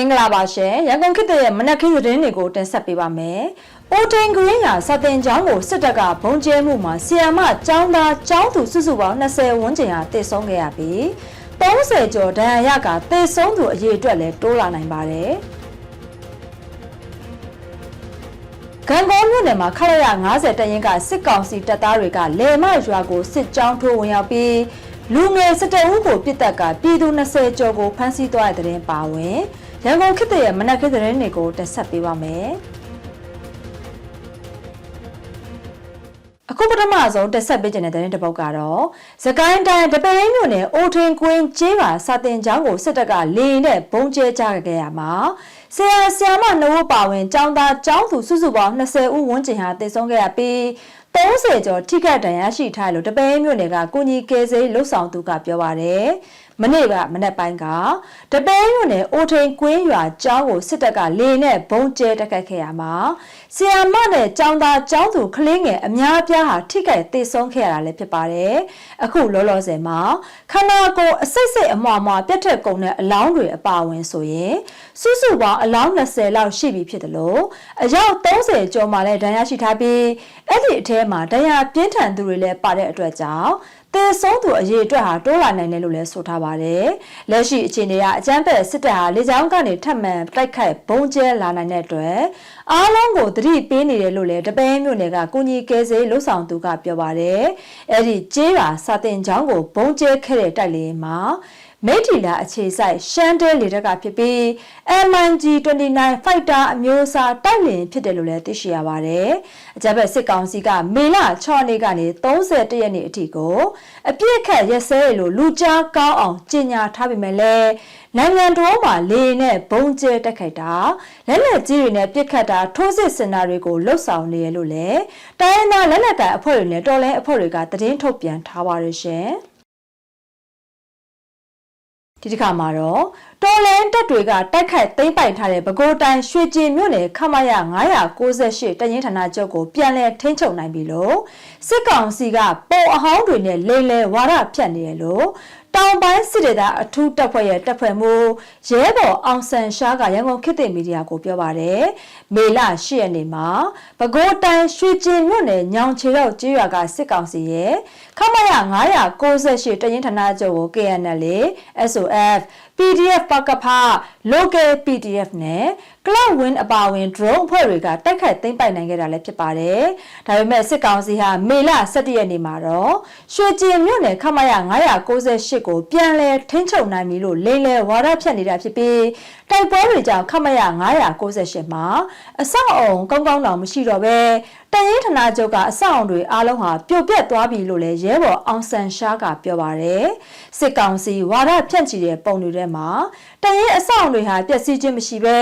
မင်္ဂလာပါရှင်ရန်ကုန်ခေတ်ရဲ့မနက်ခင်းသတင်းတွေကိုတင်ဆက်ပေးပါမယ်။အိုတိန်ဂရင်းရာစတင်ကျောင်းကိုစစ်တပ်ကဘုံကျဲမှုမှာဆီယမ်မကျောင်းသားကျောင်းသူစုစုပေါင်း20ဝန်းကျင်ဟာတည်ဆုံးခဲ့ရပြီး30ကျော်ဒဏ်ရာရကတည်ဆုံးသူအရေအတွက်လည်းတိုးလာနိုင်ပါတယ်။ဂံကောမြို့နယ်မှာခရရ90တရင်ကစစ်ကောင်စီတပ်သားတွေကလေမရွာကိုစစ်ကြောင်းထိုးဝင်ရောက်ပြီးလူငယ်စစ်တအုပ်ကိုပြစ်တက်ကပြည်သူ20ကျော်ကိုဖမ်းဆီးသွားတဲ့တဲ့ရင်ပါဝင် ရန်ကုန်ခေတ်ရဲ့မနက်ခင်းသတင်းတွေကိုတက်ဆက်ပေးပါမယ်အခုပထမဆုံးတက်ဆက်ပေးခြင်းတဲ့တဲ့တစ်ပုတ်ကတော့သကိုင်းတိုင်းတပင်းမြို့နယ်အိုထင်ကွင်းကျေးပါစာတင်ကျောင်းကိုစစ်တပ်ကလေနဲ့ဘုံကျဲကြခဲ့ရမှာဆရာဆရာမနှုတ်ပါဝင်ကျောင်းသားကျောင်းသူစုစုပေါင်း20ဦးဝန်းကျင်ဟာတည်ဆုံးခဲ့ရပြီး30ကျော်ထိခိုက်ဒဏ်ရာရှိထားလို့တပင်းမြို့နယ်ကကိုကြီးကဲစေးလှုပ်ဆောင်သူကပြောပါတယ် မနေ့ကမနေ့ပိုင်းကတပင်းမြို့နယ်အိုထိန်ကွင်းရွာကျောင်းကိုစစ်တပ်ကလေနဲ့ဘုံကျဲတက်ခတ်ခဲ့ရမှာဆီယမနဲ့ကျောင်းသားကျောင်းသူကလေးငယ်အများအပြားဟာထိခိုက်သေဆုံးခဲ့ရတာလည်းဖြစ်ပါတယ်အခုလောလောဆယ်မှာခန္ဓာကိုယ်အစိတ်စိတ်အမွားမွားပြတ်ထက်ကုန်တဲ့အလောင်းတွေအပါဝင်ဆိုရင်စုစုပေါင်းအလောင်း20လောက်ရှိပြီဖြစ်တယ်လို့အယောက်30ကျော်မှလည်းဒဏ်ရာရှိထားပြီးအဲ့ဒီအထဲမှာဒဏ်ရာပြင်းထန်သူတွေလည်းပါတဲ့အတွက်ကြောင့်တေဆုံးသူအရေးအတွက်ဟာတိုးလာနိုင်တယ်လို့လည်းဆိုထားပါတယ်။လက်ရှိအခြေအနေကအကြမ်းဖက်စစ်တပ်ဟာလေကြောင်းကနေထပ်မံတိုက်ခိုက်ဘုံကျဲလာနိုင်တဲ့အတွက်အားလုံးကိုသတိပေးနေတယ်လို့လည်းတပင်းမြို့နယ်ကကုညီကဲစေးလှုပ်ဆောင်သူကပြောပါတယ်။အဲ့ဒီကျေးပါစာတင်ချောင်းကိုဘုံကျဲခဲ့တဲ့တိုက်လေမှာ မိထီလာအခြေဆိုင်ရှမ်းတဲလေတက်ကဖြစ်ပြီး MNG 29 Fighter အမျိုးအစားတိုက်လင်ဖြစ်တယ်လို့လည်းသိရှိရပါတယ်။အကြမ်းဖက်စစ်ကောင်စီကမေလ6ရက်နေ့ကနေ31ရက်နေ့အထိကိုအပြစ်ခတ်ရက်စဲလို့လူကြားကောင်းအောင်ကြီးညာထားပေမဲ့လည်းနိုင်ငံတော်မှာလေနဲ့ဘုံကျဲတက်ခိုက်တာလက်လက်ကြီးတွေနဲ့ပြစ်ခတ်တာထိုးစစ်စင်တာတွေကိုလှုပ်ဆောင်နေရလို့လေတိုင်းရင်းသားလက်လက်တိုင်အဖွဲ့တွေနဲ့တော်လဲအဖွဲ့တွေကသတင်းထုတ်ပြန်ထားပါရရှင်။ ဒီတစ်ခါမှာတော့တော်လန်တက်တွေကတိုက်ခိုက်သိမ်းပိုက်ထားတဲ့ပဲခူးတိုင်းရွှေကျင်မြို့နယ်ခမရ998တရင်ဌာနချုပ်ကိုပြန်လည်ထိန်းချုပ်နိုင်ပြီလို့စစ်ကောင်စီကပုံအဟောင်းတွေနဲ့လိမ့်လဲဝါဒဖြတ်နေရလို့ တောင်ပိုင်းစစ်ဒေသအထူးတပ်ဖွဲ့ရဲ့တပ်ဖွဲ့မှုရဲဘော်အောင်ဆန်ရှားကရန်ကုန်ခေတ်သစ်မီဒီယာကိုပြောပါတယ်မေလ10ရက်နေ့မှာပဲခူးတိုင်းရွှေကျင်မြို့နယ်ညောင်ချေတော့ကျေးရွာကစစ်ကောင်စီရဲ့ခမရ998တရင်ဌာနချုပ်ကို KNL SOF PDF ပကဖ local PDF နဲ့ cloud win အပါအဝင် drone အဖွဲ့တွေကတိုက်ခိုက်သိမ်းပိုက်နိုင်ခဲ့တာလည်းဖြစ်ပါတယ်။ဒါပေမဲ့စစ်ကောင်စီဟာမေလ17ရက်နေ့မှာတော့ရွှေကျင်မြို့နယ်ခမရ998ကိုပြန်လည်ထိန်းချုပ်နိုင်ပြီလို့လိမ့်လဲဝါဒဖြတ်နေတာဖြစ်ပြီး တိုက်ပွဲတွေကြောင့်ခမရ998မှာအဆောက်အုံကောင်းကောင်းတောင်မရှိတော့ပဲတရင်ဌာနချုပ်ကအဆောက်အုံတွေအားလုံးဟာပြိုပြက်သွားပြီလို့လည်းရဲဘော်အောင်ဆန်ရှားကပြောပါတယ်။စစ်ကောင်စီဝါဒဖြန့်ချီတဲ့ပုံတွေထဲမှာတရင်အဆောက်အုံတွေဟာပျက်စီးခြင်းမရှိပဲ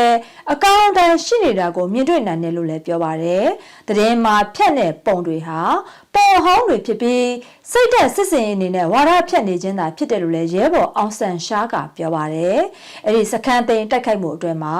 အကောင့်တန်ရှိနေတာကိုမြင်တွေ့နိုင်တယ်လို့လည်းပြောပါတယ်။တရင်မှာဖြတ်တဲ့ပုံတွေဟာ ပေါ်ဟောင်းတွေဖြစ်ပြီးစိတ်သက်စစ်စင်အနေနဲ့ဝါဒဖြတ်နေခြင်းသာဖြစ်တယ်လို့လည်းရဲဘော်အောင်ဆန်ရှားကပြောပါတယ်။အဲ့ဒီစခန်းသိမ်းတိုက်ခိုက်မှုအတွင်းမှာ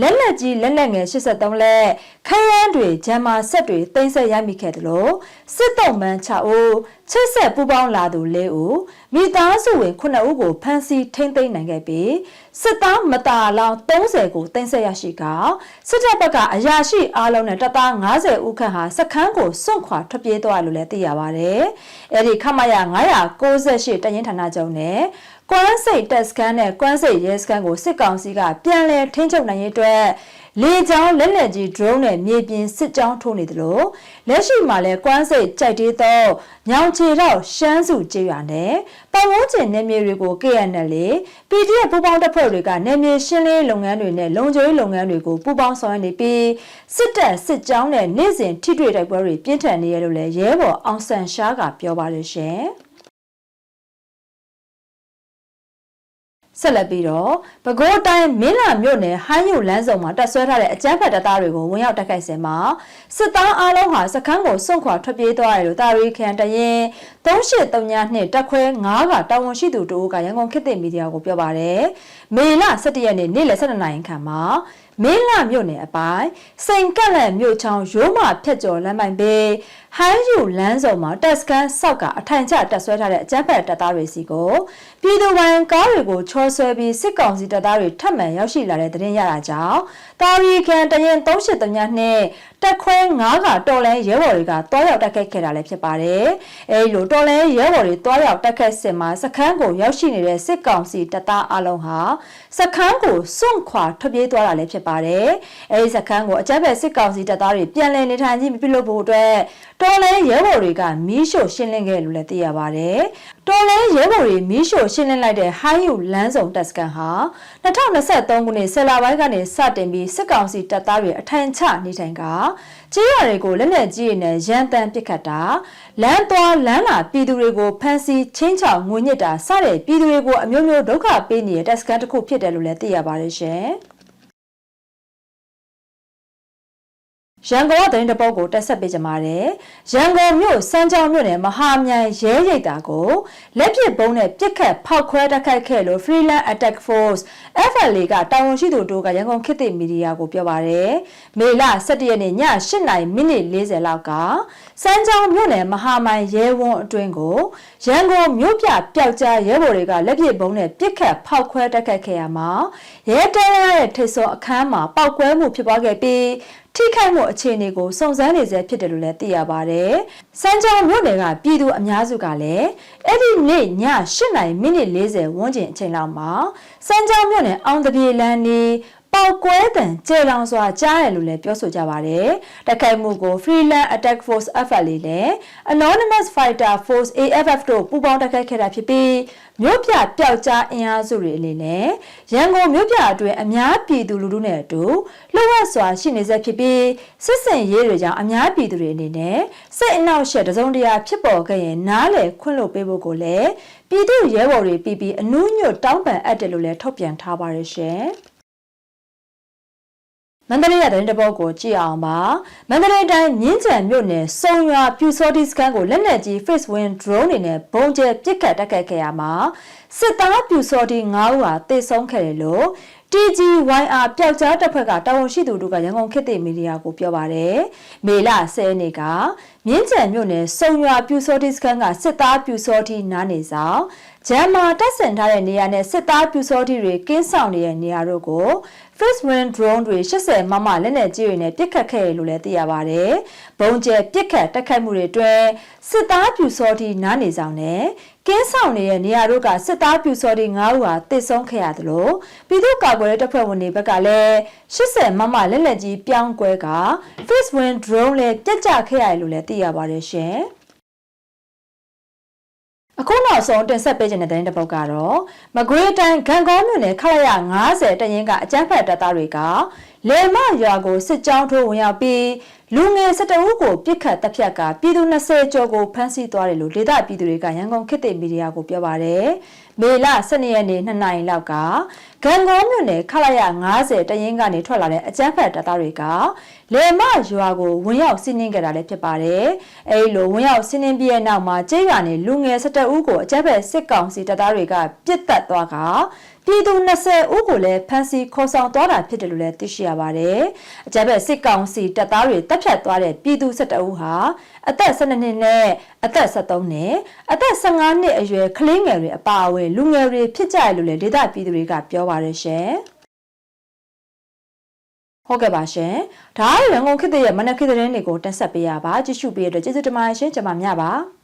လက်လက်ကြီးလက်လက်ငယ်83လက် ခရမ်းတွေဂျမ်မာဆက်တွေသိမ်းဆက်ရမိခဲ့တယ်လို့စစ်တုံးမှန်း6ဦးချစ်ဆက်ပူပေါင်းလာသူ4ဦးမိသားစုဝင်9ဦးကိုဖမ်းဆီးထိန်းသိမ်းနိုင်ခဲ့ပြီးစစ်သားမတာလောင်30ကိုသိမ်းဆက်ရရှိကစစ်တပ်ဘက်ကအရာရှိအားလုံးနဲ့တပ်သား90ဦးခန့်ဟာစခန်းကိုစွန့်ခွာထွက်ပြေးသွားလို့လည်းသိရပါတယ်။အဲဒီခမရ998တရင်ဌာနချုပ်နဲ့ ကွမ်းစိတ်တက်စကန်နဲ့ကွမ်းစိတ်ရဲစကန်ကိုစစ်ကောင်စီကပြန်လည်ထိန်းချုပ်နိုင်ရေးအတွက်လေကြောင်းလက်လက်ကြီး drone နဲ့မြေပြင်စစ်ကြောင်းထိုးနေတယ်လို့လက်ရှိမှာလဲကွမ်းစိတ်ကြိုက်သေးသောညောင်ချေတော့ရှမ်းစုကျေးရွာနဲ့ပတ်ဝန်းကျင်နယ်မြေတွေကို KNL PDF ပူးပေါင်းတပ်ဖွဲ့တွေကနယ်မြေရှင်းလင်းလုပ်ငန်းတွေနဲ့လုံခြုံရေးလုပ်ငန်းတွေကိုပူးပေါင်းဆောင်ရွက်နေပြီးစစ်တပ်စစ်ကြောင်းနဲ့နေ့စဉ်ထိတွေ့တိုက်ပွဲတွေပြင်းထန်နေရလို့လဲရဲဘော်အောင်ဆန်ရှားကပြောပါတယ်ရှင်။ ဆက်လက်ပြီးတော့ပဲခူးတိုင်းမင်းလာမြို့နယ်ဟိုင်းယူလန်းစုံမှာတပ်ဆွဲထားတဲ့အကြမ်းဖက်တပ်သားတွေကိုဝင်ရောက်တိုက်ခိုက်စဉ်မှာစစ်သားအလုံးဟာစခန်းကိုစွန့်ခွာထွက်ပြေးသွားတယ်လို့တာရီခန်တရင်3839နှစ်တပ်ခွဲ9ကတာဝန်ရှိသူတို့ကရန်ကုန်ခေတ်သစ်မီဒီယာကိုပြောပါတယ် မေလ17ရက်နေ့နေ့လယ်12နာရီခန့်မှာမင်းလာမြို့နယ်အပိုင်းစိန်ကက်လန်မြို့ချောင်းရိုးမဖြတ်ကျော်လမ်းပိုင်းပေဟိုင်းယူလမ်းစုံမှာတက်စကန်ဆောက်ကအထိုင်ကျတက်ဆွဲထားတဲ့အကြမ်းဖက်တပ်သားတွေစီကိုပြည်သူပိုင်ကားတွေကိုချောဆွဲပြီးစစ်ကောင်စီတပ်သားတွေထပ်မံရောက်ရှိလာတဲ့သတင်းရတာကြောင့်တာရီကန်တရင်383ညနဲ့တက်ခွဲ9ကတော်လန်ရဲဘော်တွေကတွားရောက်တက်ခဲ့ခဲ့တာလည်းဖြစ်ပါတယ်။အဲဒီလိုတော်လန်ရဲဘော်တွေတွားရောက်တက်ခဲ့စင်မှာစခန်းကိုရောက်ရှိနေတဲ့စစ်ကောင်စီတပ်သားအလုံးဟာစခန်းကိုစွန့်ခွာထွက်ပြေးသွားတာလည်းဖြစ်ပါတယ်။အဲဒီစခန်းကိုအကြမ်းဖက်စစ်ကောင်စီတပ်သားတွေပြန်လည်နေထိုင်ခြင်းမပြုလုပ်ဖို့အတွက်တော်လဲရဲဘော်တွေကမီးရှို့ရှင်းလင်းခဲ့လို့လည်းသိရပါတယ်။တော်လဲရဲဘော်တွေမီးရှို့ရှင်းလင်းလိုက်တဲ့ဟိုင်းယူလမ်းဆောင်တပ်စကန်ဟာ2023ခုနှစ်ဆယ်လပိုင်းကနေစတင်ပြီးစစ်ကောင်စီတပ်သားတွေအထိုင်ချနေထိုင်က ကြေးရွာတွေကိုလက်နက်ကြီးတွေနဲ့ရန်တမ်းပစ်ခတ်တာလမ်းသွားလမ်းလာပြည်သူတွေကိုဖမ်းဆီးချင်းချောင်ငွေညစ်တာစတဲ့ပြည်သူတွေကိုအမျိုးမျိုးဒုက္ခပေးနေတဲ့တပ်စကန်တစ်ခုဖြစ်တယ်လို့လည်းသိရပါတယ်ရှင်။ ရန်ကုန်ကသတင်းတပုတ်ကိုတက်ဆက်ပေးကြပါမယ်။ရန်ကုန်မြို့စမ်းချောင်းမြို့နယ်မဟာမြိုင်ရဲရိပ်တာကိုလက်ပစ်ပုံးနဲ့ပြစ်ခတ်ဖောက်ခွဲတိုက်ခိုက်ခဲ့လို့ Freeland Attack Force FLA ကတာဝန်ရှိသူတို့ကရန်ကုန်ခေတ်သစ်မီဒီယာကိုပြောပါရယ်။မေလ17ရက်နေ့ည8:40မိနစ်40လောက်ကစမ်းချောင်းမြို့နယ်မဟာမိုင်ရဲဝန်းအတွင်းကိုရန်ကုန်မြို့ပြပျောက်ကြားရဲဘော်တွေကလက်ပစ်ပုံးနဲ့ပြစ်ခတ်ဖောက်ခွဲတိုက်ခိုက်ခဲ့ရမှာရဲတဲရရဲ့ထိတ်စောအခန်းမှာပောက်ကွဲမှုဖြစ်ပွားခဲ့ပြီး ထိခိုက်မှုအခြေအနေကိုစုံစမ်းနေစေဖြစ်တယ်လို့လည်းသိရပါဗျ။စမ်းကြောင်းမြို့နယ်ကပြည်သူအများစုကလည်းအဲ့ဒီနေ့ည8နာရီမိနစ်40ဝန်းကျင်အချိန်လောက်မှာစမ်းကြောင်းမြို့နယ်အောင်တပြေလန်းနေ ပေါက်ကွဲတံကျေလောင်စွာကြားတယ်လို့လည်းပြောဆိုကြပါတယ်။တိုက်ခိုက်မှုကို Freeland Attack Force FLA နဲ့ Anonymous Fighter Force AFF တို့ပူးပေါင်းတိုက်ခိုက်ခဲ့တာဖြစ်ပြီးမြို့ပြပျောက်ကြားအင်အားစုတွေအနေနဲ့ရန်ကုန်မြို့ပြအတွင်းအများပြည်သူလူထုနဲ့အတူလှုပ်ဝက်စွာရှိနေစေဖြစ်ပြီးစစ်စင်ရေးတွေကြောင့်အများပြည်သူတွေအနေနဲ့စိတ်အနှောက်အယှက်တစုံတရာဖြစ်ပေါ်ခဲ့ရင်နားလည်ခွင့်လွှတ်ပေးဖို့ကိုလည်းပြည်သူရဲဘော်တွေပြည်ပြီးအနူးညွတ်တောင်းပန်အပ်တယ်လို့လည်းထုတ်ပြန်ထားပါတယ်ရှင်။ မန္တလေးရတဲ့တပုတ်ကိုကြည့်အောင်ပါမန္တလေးတိုင်းမြင်းကြံမြို့နယ်စုံရွာပြူစောတိစကန်ကိုလက်နက်ကြီး face win drone တွေနဲ့ဘုံကျဲပစ်ခတ်တက်ခတ်ခဲ့ရမှာစစ်သားပြူစောတိ9ဦးဟာတေဆုံးခဲ့တယ်လို့ TGYR ပျောက်ကြားတပ်ဖွဲ့ကတာဝန်ရှိသူတို့ကရန်ကုန်ခေတ်သစ်မီဒီယာကိုပြောပါတယ်။မေလ10ရက်နေ့ကမြင်းကြံမြို့နယ်စုံရွာပြူစောတိစကန်ကစစ်သားပြူစောတိနားနေဆောင်ဂျမ်မာတက်ဆင်ထားတဲ့နေရာနဲ့စစ်သားပြူစောတိတွေကင်းဆောင်နေတဲ့နေရာတို့ကို First Win drone တွေ80မမလက်နက်ကြီးတွေနဲ့ပစ်ခတ်ခဲ့လို့လည်းသိရပါတယ်။ဘုံကျဲပစ်ခတ်တိုက်ခိုက်မှုတွေအတွင်းစစ်သားပြူစောတိနားနေဆောင်နဲ့ကင်းဆောင်နေတဲ့နေရာတို့ကစစ်သားပြူစောတိ9ဦးဟာတိတ်ဆုံးခဲ့ရသလိုပြည်သူ့ကာကွယ်ရေးတပ်ဖွဲ့ဝင်တွေဘက်ကလည်း80မမလက်လက်ကြီးပြောင်းကွဲက First Win drone လည်းပြတ်ကျခဲ့ရတယ်လို့လည်းသိရပါတယ်ရှင်။ အခုနောက်ဆုံးတင်ဆက်ပေးခြင်းတဲ့တဲ့တစ်ပုဒ်ကတော့မကွေးတိုင်းဂံကောမြို့နယ်ခရရ90တရင်ကအကြမ်းဖက်တပ်သားတွေက လေမရွာကိုစစ်ကြောင်းထိုးဝင်ရောက်ပြီးလူငယ်12ဦးကိုပြစ်ခတ်တပ်ဖြတ်ကပြည်သူ20ကျော်ကိုဖမ်းဆီးသွားတယ်လို့ဒေသပြည်သူတွေကရန်ကုန်ခေတ်သစ်မီဒီယာကိုပြောပါတယ်။မေလ12ရက်နေ့2နိုင်လောက်ကဂံကောမြို့နယ်ခလာရ90တရင်ကနေထွက်လာတဲ့အကြမ်းဖက်တပ်သားတွေကလေမရွာကိုဝင်ရောက်စီးနင်းခဲ့တာလည်းဖြစ်ပါတယ်။အဲဒီလိုဝင်ရောက်စီးနင်းပြီးတဲ့နောက်မှာကျေးရွာနေလူငယ်12ဦးကိုအကြမ်းဖက်စစ်ကောင်စီတပ်သားတွေကပြစ်တက်သွားက ပြည်သူ20ဦးကိုလည်းဖမ်းဆီးခေါ်ဆောင်သွားတာဖြစ်တယ်လို့လည်းသိရှိရပါတယ်။အကြမ်းဖက်စစ်ကောင်စီတပ်သားတွေတပ်ဖြတ်သွားတဲ့ပြည်သူ12ဦးဟာအသက်12နှစ်နဲ့အသက်73နှစ်အသက်15နှစ်အရွယ်ကလေးငယ်တွေအပါအဝင်လူငယ်တွေဖြစ်ကြရလို့လည်းဒေသပြည်သူတွေကပြောပါတယ်ရှင်။ဟုတ်ကဲ့ပါရှင်။ဒါရန်ကုန်ခေတ်ရဲ့မနက်ခေတ်သတင်းတွေကိုတင်ဆက်ပေးရပါကြည့်ရှုပေးရတဲ့ကျေးဇူးတင်ပါတယ်ရှင်ကျွန်မမြပါ။